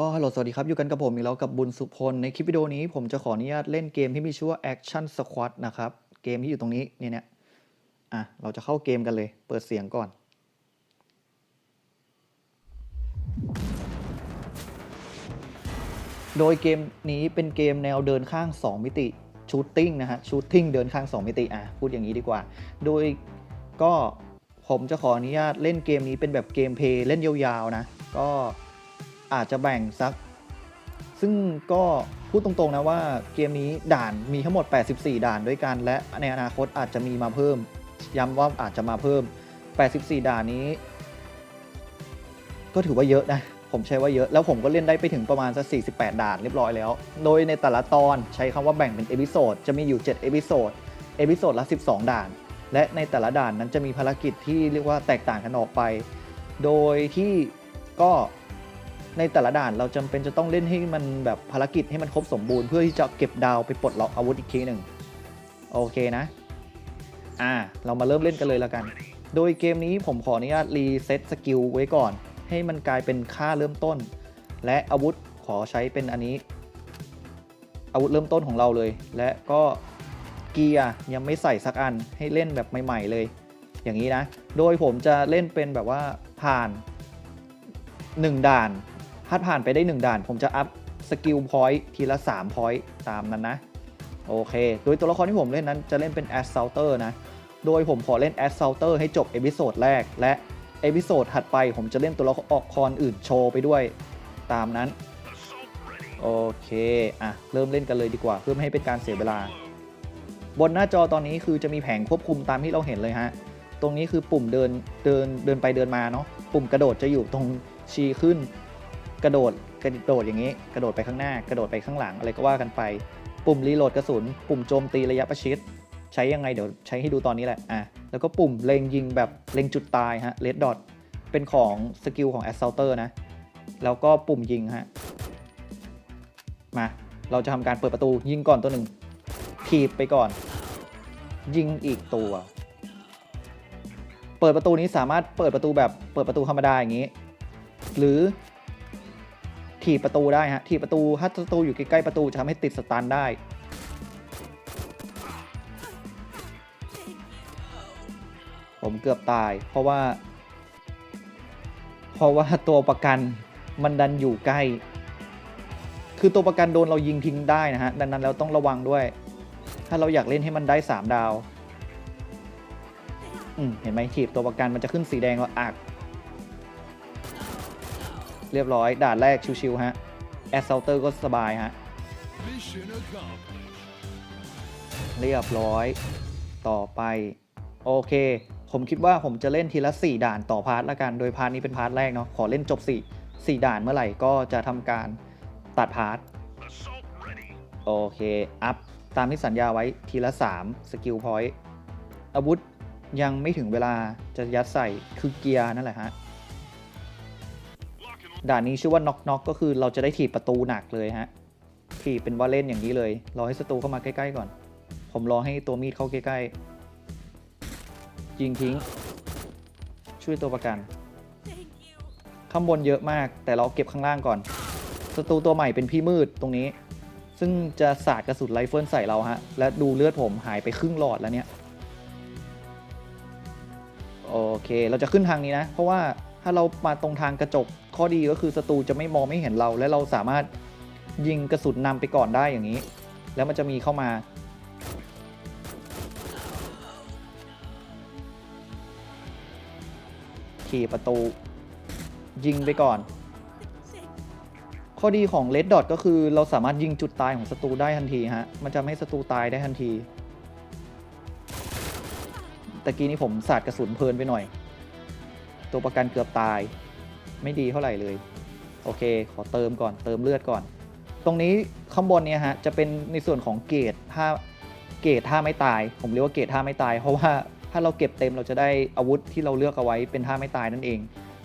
ก็ฮัลโหลสวัสดีครับ อยู่กันกับผมอีกแล้วกับบุญสุพล ในคลิปวิดีโอนี้ผมจะขออนุญาตเล่นเกมที่มีชื่อว่า Action Squad นะครับ เกมที่อยู่ตรงนี้เนี่ยเนี่ยอะ เราจะเข้าเกมกันเลย เปิดเสียงก่อน โดยเกมนี้เป็นเกมแนวเดินข้าง 2 มิติชูตติ้งนะฮะชูตติ้งเดินข้าง 2 มิติอะพูดอย่างนี้ดีกว่า โดยก็ผมจะขออนุญาตเล่นเกมนี้เป็นแบบเกมเพลย์เล่นยาวๆนะ ก็ อาจจะแบ่งสัก ซึ่งก็พูดตรงๆนะว่าเกมนี้ด่านมีทั้งหมด 84 ด่านด้วยกัน และในอนาคตอาจจะมีมาเพิ่ม ย้ำว่าอาจจะมาเพิ่ม 84 ด่านนี้ ก็ถือว่าเยอะนะผมใช้ว่าเยอะแล้วผมก็เล่นได้ไปถึงประมาณสัก 48 ด่านเรียบร้อยแล้ว โดยในแต่ละตอนใช้คำว่าแบ่งเป็นเอพิโซดจะมีอยู่ 7 เอพิโซด เอพิโซดละ 12 ด่าน และในแต่ละด่านนั้นจะมีภารกิจที่เรียกว่าแตกต่างกันออกไป โดยที่ก็ ในแต่ละด่านเราจำเป็นจะต้องเล่นให้มันแบบภารกิจให้มันครบสมบูรณ์เพื่อที่จะเก็บดาวไปปลดล็อกอาวุธอีกทีหนึ่งโอเคนะ อ่า เรามาเริ่มเล่นกันเลยแล้วกัน โดยเกมนี้ผมขออนุญาตรีเซ็ตสกิลไว้ก่อน ให้มันกลายเป็นค่าเริ่มต้น และอาวุธขอใช้เป็นอันนี้ อาวุธเริ่มต้นของเราเลย และก็เกียร์ยังไม่ใส่สักอันให้เล่นแบบใหม่ๆเลย อย่างนี้นะ โดยผมจะเล่นเป็นแบบว่าผ่าน 1 ด่าน ถ้าผ่านไปได้ 1 ด่าน ผมจะอัพสกิลพอยต์ทีละ3พอยต์ตามนั้นนะ โอเค โดยตัวละครที่ผมเล่นนั้นจะเล่นเป็น Assaulter นะ โดยผมขอเล่น Assaulter ให้จบเอพิโซดแรก และเอพิโซดถัดไปผมจะเล่นตัวละครอื่นโชว์ไปด้วยตามนั้น โอเค อะ เริ่มเล่นกันเลยดีกว่า เพื่อไม่ให้เป็นการเสียเวลา บนหน้าจอตอนนี้คือจะมีแผงควบคุมตามที่เราเห็นเลยฮะ ตรงนี้คือปุ่มเดินเดินเดินไปเดินมาเนาะ ปุ่มกระโดดจะอยู่ตรงชี้ขึ้น กระโดดกระโดดอย่างนี้ กระโดดไปข้างหน้ากระโดดไปข้างหลังอะไรก็ว่ากันไป ปุ่มรีโหลดกระสุน ปุ่มโจมตีระยะประชิด ใช้ยังไงเดี๋ยวใช้ให้ดูตอนนี้แหละอะแล้วก็ปุ่มเล็งยิงแบบเล็งจุดตายฮะ red dot เป็นของสกิลของ assaulter นะ แล้วก็ปุ่มยิงฮะมาเราจะทำการเปิดประตูยิงก่อนตัวหนึ่งถีบไปก่อน ยิงอีกตัว เปิดประตูนี้สามารถเปิดประตูแบบเปิดประตูธรรมดาอย่างนี้ หรือ ถีบประตูได้ฮะถีบประตูถ้าประตูอยู่ใกล้ๆประตูจะทำให้ติดสตันได้ ผมเกือบตาย เพราะว่า เพราะว่าตัวประกันมันดันอยู่ใกล้ คือตัวประกันโดนเรายิงทิ้งได้นะฮะดังนั้นแล้วต้องระวังด้วย ถ้าเราอยากเล่นให้มันได้ 3 ดาว อืมเห็นไหมถีบตัวประกันมันจะขึ้นสีแดงว่าอัก เรียบร้อย ด่านแรกชิวๆฮะแอสเซลเตอร์ก็สบายฮะ Mission accomplished. เรียบร้อยต่อไป โอเค ผมคิดว่าผมจะเล่นทีละ 4 ด่านต่อพาร์ทละกัน โดยพาร์ทนี้เป็นพาร์ทแรกเนาะขอเล่นจบ 4 4 ด่านเมื่อไหร่ก็จะทำการตัดพาร์ท Assault ready. โอเค อัพ ตามที่สัญญาไว้ทีละ 3 สกิลพอยต์อาวุธยังไม่ถึงเวลาจะยัดใส่คือเกียร์นั่นแหละฮะ Lock and ด่านนี้ชื่อว่าน็อกน็อกก็คือเราจะได้ถีบประตูหนักเลยฮะถีบเป็นว่าเล่นอย่างนี้เลย รอให้ศัตรูเข้ามาใกล้ๆก่อน ผมรอให้ตัวมีดเข้าใกล้ๆยิงทิ้ง ช่วยตัวประกัน ข้างบนเยอะมาก แต่เราเก็บข้างล่างก่อนศัตรูตัวใหม่เป็นพี่มืดตรงนี้ ซึ่งจะสาดกระสุนไรเฟิลใส่เราฮะ และดูเลือดผมหายไปครึ่งหลอดแล้วเนี่ย โอเค เราจะขึ้นทางนี้นะ เพราะว่า ถ้าเรามาตรงทางกระจก ข้อดีก็คือศัตรูจะไม่มองไม่เห็นเรา และเราสามารถยิงกระสุนนำไปก่อนได้อย่างนี้ แล้วมันจะมีเข้ามาขี่ประตู ยิงไปก่อน ข้อดีของ Red Dot ก็คือเราสามารถยิงจุดตายของศัตรูได้ทันทีฮะ มันจะไม่ให้ศัตรูตายได้ทันทีตะกี้นี้ผมสาดกระสุนเพลินไปหน่อย ตัวประกันเกือบตาย ไม่ดีเท่าไหร่เลย โอเค ขอเติมก่อนเติมเลือดก่อน ตรงนี้ข้างบนเนี่ยฮะจะเป็นในส่วนของเกรดถ้าเกรดถ้าไม่ตาย ผมเรียกว่าเกรดถ้าไม่ตาย เพราะว่าถ้าเราเก็บเต็มเราจะได้อาวุธที่เราเลือกเอาไว้เป็นท่าไม่ตายนั่นเอง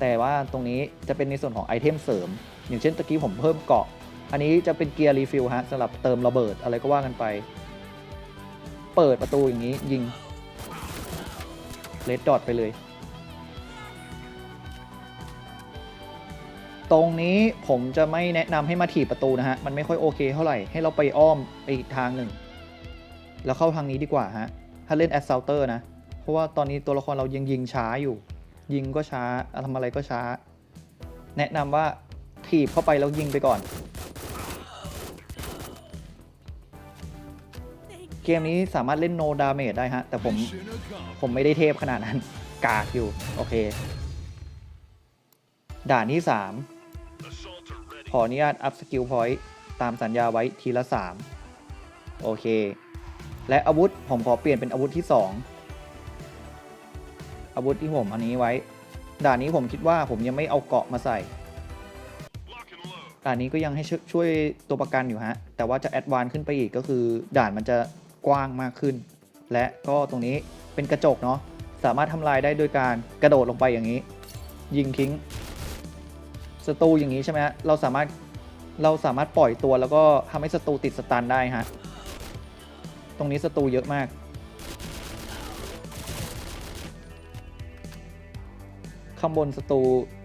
แต่ว่าตรงนี้จะเป็นในส่วนของไอเทมเสริม อย่างเช่นตะกี้ผมเพิ่มเกาะ อันนี้จะเป็นเกียร์รีฟิลฮะสำหรับเติมระเบิดอะไรก็ว่ากันไป เปิดประตูอย่างนี้ยิงเลดดอทไปเลย ตรงนี้ผมจะไม่แนะนำให้มาถีบประตูนะฮะ มันไม่ค่อยโอเคเท่าไหร่ ให้เราไปอ้อมไปอีกทางหนึ่ง แล้วเข้าทางนี้ดีกว่าฮะ ถ้าเล่นแอสเซลเตอร์นะ เพราะว่าตอนนี้ตัวละครเรายังยิงช้าอยู่ ยิงก็ช้าทำอะไรก็ช้า แนะนำว่าถีบเข้าไปแล้วยิงไปก่อน เกมนี้สามารถเล่นโนดาเมจได้ฮะ แต่ผมผมไม่ได้เทพขนาดนั้น กากอยู่ โอเคด่านที่ 3 ขออนุญาตอัพสกิลพอยต์ตามสัญญาไว้ทีละ 3 โอเค และอาวุธผมขอเปลี่ยนเป็นอาวุธที่ 2 อาวุธที่ผมอันนี้ไว้ ด่านนี้ผมคิดว่าผมยังไม่เอาเกาะมาใส่ ด่านนี้ก็ยังให้ช่วยตัวประกันอยู่ฮะ แต่ว่าจะแอดวานขึ้นไปอีกก็คือ ด่านมันจะกว้างมากขึ้น และก็ตรงนี้เป็นกระจกเนาะสามารถทำลายได้โดยการกระโดดลงไปอย่างนี้ ยิงทิ้ง ศัตรูอย่างนี้ใช่ไหมฮะเราสามารถเราสามารถปล่อยตัวแล้วก็ทำให้ศัตรูติดสตันได้ฮะ ตรงนี้ศัตรูเยอะมาก ข้างบนศัตรู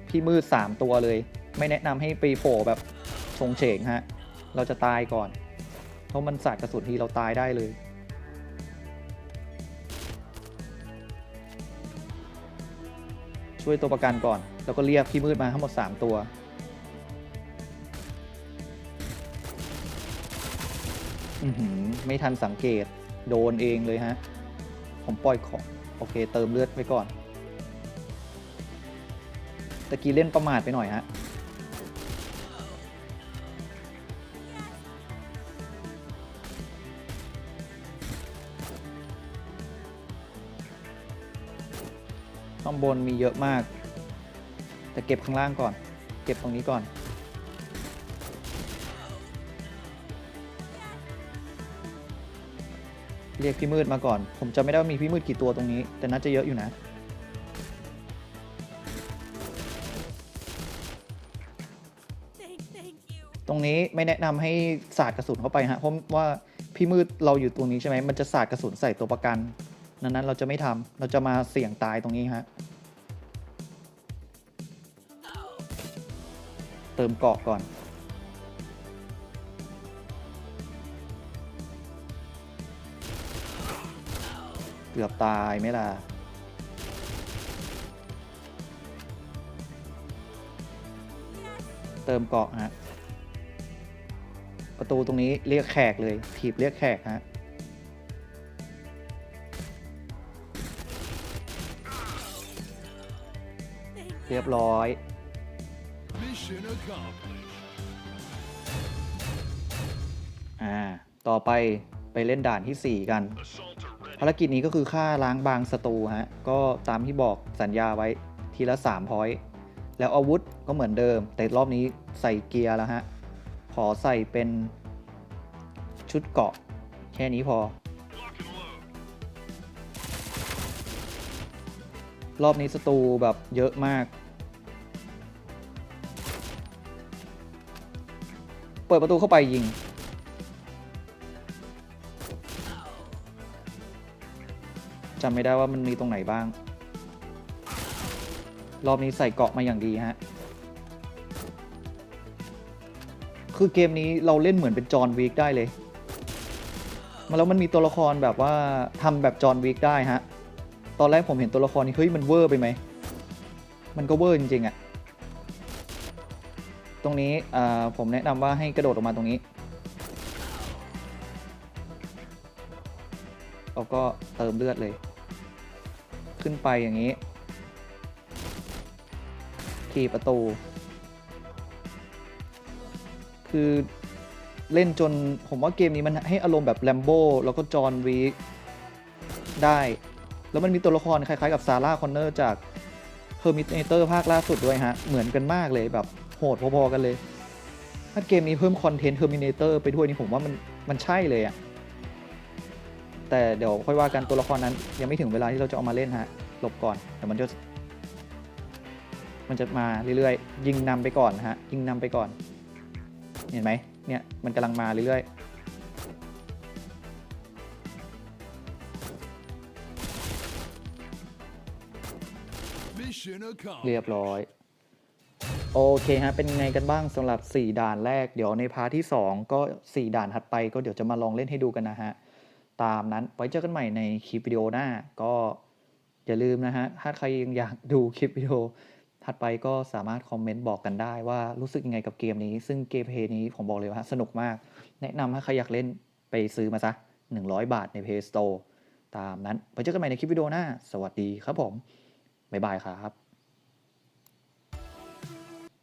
พี่มืด 3 ตัวเลย ไม่แนะนำให้ไปโผล่แบบชงเฉงฮะ เราจะตายก่อน เพราะมันสาดกระสุนทีเราตายได้เลย ช่วยตัวประกันก่อน แล้วก็เรียกพี่มืดมาทั้งหมด 3 ตัว อือหือไม่ทันสังเกต โดนเองเลยฮะ ผมปล่อยของ โอเค เติมเลือดไว้ก่อน ตะกี้เล่นประมาทไปหน่อยฮะ ข้างบนมีเยอะมาก แต่เก็บข้างล่างก่อน เก็บตรงนี้ก่อน เรียกพี่มืดมาก่อน ผมจะไม่ได้ว่ามีพี่มืดกี่ตัวตรงนี้ แต่น่าจะเยอะอยู่นะ ตรงนี้ไม่แนะนำให้สาดกระสุนเข้าไปฮะ เพราะว่าพี่มืดเราอยู่ตรงนี้ใช่ไหมมันจะสาดกระสุนใส่ตัวประกัน นั้นนั้นเราจะไม่ทำเราจะมาเสี่ยงตายตรงนี้ฮะ เติมเกาะก่อน เกือบตายไหมล่ะเติมเกาะฮะ ประตูตรงนี้เรียกแขกเลยถีบเรียกแขกฮะ เรียบร้อย อ่า ต่อไปไปเล่นด่านที่ 4 กัน ภารกิจนี้ก็คือฆ่าล้างบางศัตรูฮะ ก็ตามที่บอกสัญญาไว้ทีละ3พอยต์แล้วอาวุธก็เหมือนเดิม แต่รอบนี้ใส่เกียร์แล้วฮะ ขอใส่เป็นชุดเกาะ แค่นี้พอ รอบนี้ศัตรูแบบเยอะมาก ปิดประตูเข้าไปยิง จำไม่ได้ว่ามันมีตรงไหนบ้าง รอบนี้ใส่เกาะมาอย่างดีฮะ คือเกมนี้เราเล่นเหมือนเป็นจอห์นวิกได้เลย มาแล้วมันมีตัวละครแบบว่าทำแบบจอห์นวิกได้ฮะ ตอนแรกผมเห็นตัวละครนี้เฮ้ยมันเวอร์ไปไหม มันก็เวอร์จริงๆอะ ตรงนี้ผมแนะนำว่าให้กระโดดออกมาตรงนี้แล้วก็เติมเลือดเลย ขึ้นไปอย่างนี้ขี่ประตู คือเล่นจนผมว่าเกมนี้มันให้อารมณ์แบบแลมโบ้แล้วก็จอห์นวีคได้ แล้วมันมีตัวละครคล้ายๆกับซาร่าคอนเนอร์จาก Terminator ภาคล่าสุดด้วยฮะ เหมือนกันมากเลยแบบ หดพอๆกันเลย ถ้าเกมนี้เพิ่มคอนเทนต์ Terminator ไปด้วยนี่ผมว่ามันมันใช่เลยอะแต่เดี๋ยวค่อยว่ากันตัวละครนั้น ยังไม่ถึงเวลาที่เราจะเอามาเล่นฮะหลบก่อนเดี๋ยวมันจะมันจะมาเรื่อยๆ ยิงนำไปก่อนนะฮะยิงนำไปก่อน เห็นไหมเนี่ยมันกำลังมาเรื่อยๆ Mission accomplished. เรียบร้อย โอเคฮะเป็นไงกันบ้างสำหรับ 4 ด่านแรก เดี๋ยวในพาร์ทที่ 2 ก็ 4 ด่านถัดไป ก็เดี๋ยวจะมาลองเล่นให้ดูกันนะฮะ ตามนั้นไว้เจอกันใหม่ในคลิปวิดีโอหน้า ก็อย่าลืมนะฮะ ถ้าใครยังอยากดูคลิปวิดีโอถัดไปก็สามารถคอมเมนต์บอกกันได้ว่ารู้สึกยังไงกับเกมนี้ ซึ่งเกมเพย์นี้ผมบอกเลยว่าสนุกมาก แนะนำถ้าใครอยากเล่นไปซื้อมาซะ 100 บาทใน Play Store ตามนั้นไว้เจอกันใหม่ในคลิปวิดีโอหน้า สวัสดีครับผม บ๊ายบายครับ